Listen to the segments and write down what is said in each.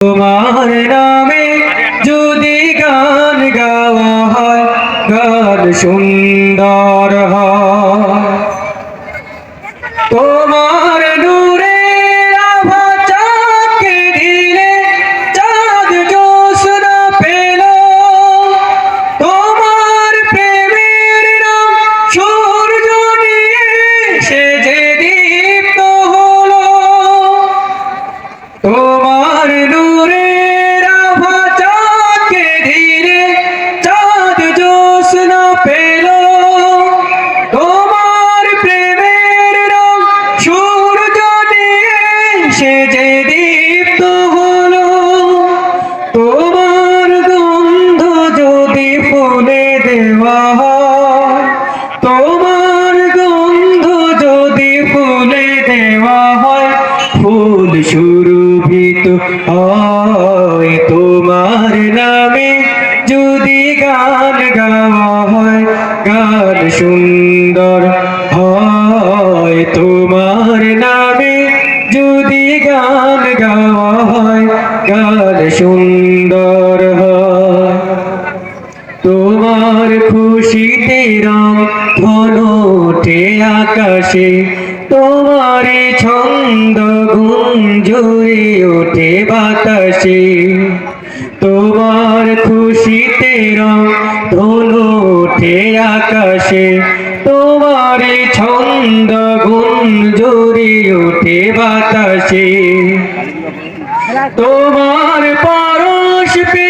তোমার নামে যদি গান গাওয়া হয়, গান সুন্দর তোমার নূরে আভা চাকে দিলে চাঁদ জোসনা পেল। তোমার প্রেমের নাম সূর্য নিয়ে সে যে দীপ্ত হলো। তোমার সুরভিত হয় তোমার নামে। যদি গান গাওয়া হয়, গান সুন্দর হয় তোমার নামে। যদি গান গাওয়া হয়, গান সুন্দর হয়। তোমার খুশিতে রং ওঠে আকাশে। তোমার ছন্দ গুঞ্জুরে ওঠে বাতাসে। তোমার খুশিতে রং ধন ওঠে আকাশে। তোমার ছন্দ গুঞ্জুরে ওঠে বাতাসে। তোমার পরশ পেয়ে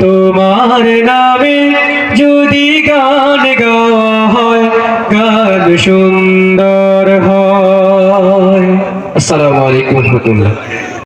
তোমার নামে যদি গান হয় গান সুন্দর হয়। আসসালামু আলাইকুম রহমতুল্লাহ।